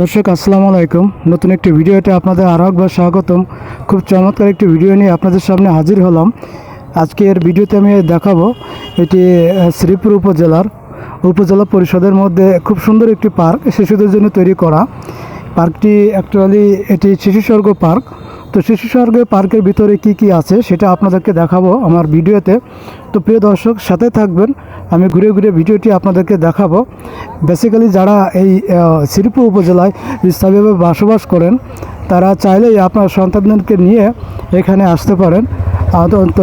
দর্শক, আসসালামু আলাইকুম। নতুন একটি ভিডিওতে আপনাদের আরও একবার স্বাগতম। খুব চমৎকার একটি ভিডিও নিয়ে আপনাদের সামনে হাজির হলাম। আজকের ভিডিওতে আমি দেখাবো এটি শ্রীপুর উপজেলার, উপজেলা পরিষদের মধ্যে খুব সুন্দর একটি পার্ক, শিশুদের জন্য তৈরি করা। পার্কটি অ্যাকচুয়ালি এটি শিশুস্বর্গ পার্ক। তো শিশু স্বর্গ পার্কের ভিতরে কি কি আছে সেটা আপনাদেরকে দেখাবো আমার ভিডিওতে। তো প্রিয় দর্শক, সাথে থাকবেন, আমি ঘুরে ঘুরে ভিডিওটি আপনাদেরকে দেখাবো। বেসিক্যালি যারা এই শিল্প উপজেলায় স্থায়ীভাবে বসবাস করেন, তারা চাইলেই আপনার সন্তানদেরকে নিয়ে এখানে আসতে পারেন। অন্তত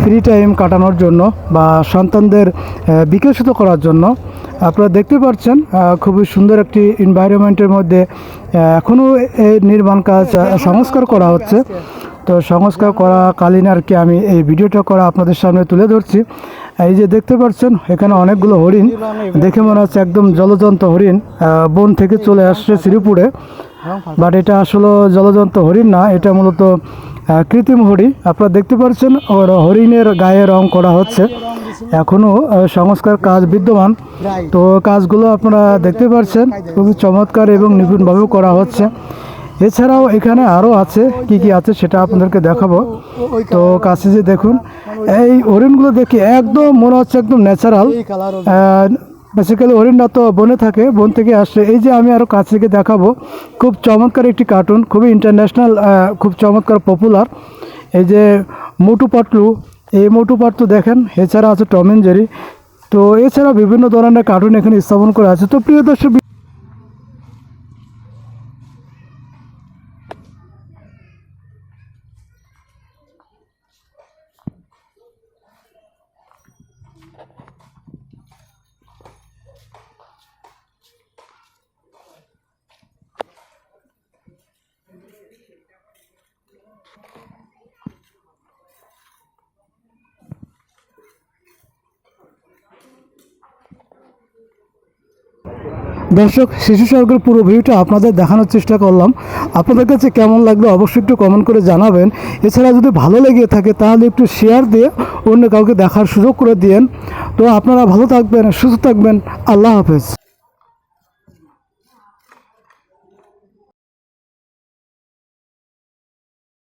ফ্রি টাইম কাটানোর জন্য বা সন্তানদের বিকশিত করার জন্য, আপনারা দেখতে পাচ্ছেন খুবই সুন্দর একটি এনভায়রনমেন্টের মধ্যে এখনও এই নির্মাণ কাজ সংস্কার করা হচ্ছে। তো সংস্কার করা কালীন আর কি আমি এই ভিডিওটা করা আপনাদের সামনে তুলে ধরছি। এই যে দেখতে পাচ্ছেন, এখানে অনেকগুলো হরিণ, দেখে মনে হচ্ছে একদম জলজন্ত হরিণ বন থেকে চলে আসছে শ্রীপুরে। বাট এটা আসলে জলজন্ত হরিণ না, এটা মূলত কৃত্রিম হরিণ আপনারা দেখতে পাচ্ছেন, ওর হরিণের গায়ে রং করা হচ্ছে। এখনও সংস্কার কাজ বিদ্যমান। তো কাজগুলো আপনারা দেখতে পাচ্ছেন, খুবই চমৎকার এবং নিপুণভাবেও করা হচ্ছে। এছাড়াও এখানে আরও আছে, কি কি আছে সেটা আপনাদেরকে দেখাবো। তো কাছে যে দেখুন, এই হরিণগুলো দেখি একদম মনে হচ্ছে একদম ন্যাচারাল বেসিক্যালি হরিণরা তো বনে থাকে, বন থেকে আসছে এই যে আমি আরও কাছ থেকে দেখাবো, খুব চমৎকার একটি কার্টুন খুবই ইন্টারন্যাশনাল খুব চমৎকার পপুলার এই যে মোটু পাটলু, এই মোটু পাটলু দেখেন, এছাড়া আছে টম অ্যান্ড জেরি। তো এছাড়া বিভিন্ন ধরনের কার্টুন এখানে স্থাপন করা আছে। তো প্রিয় দর্শক দর্শক, শিশু স্বর্গের পুরো ভিউটা আপনাদের দেখানোর চেষ্টা করলাম। আপনাদের কাছে কেমন লাগল অবশ্যই একটু কমেন্ট করে জানাবেন। এছাড়া যদি ভালো লেগে থাকে, তাহলে একটু শেয়ার দিয়ে অন্য কাউকে দেখার সুযোগ করে দিয়েন। তো আপনারা ভালো থাকবেন, সুস্থ থাকবেন। আল্লাহ হাফেজ।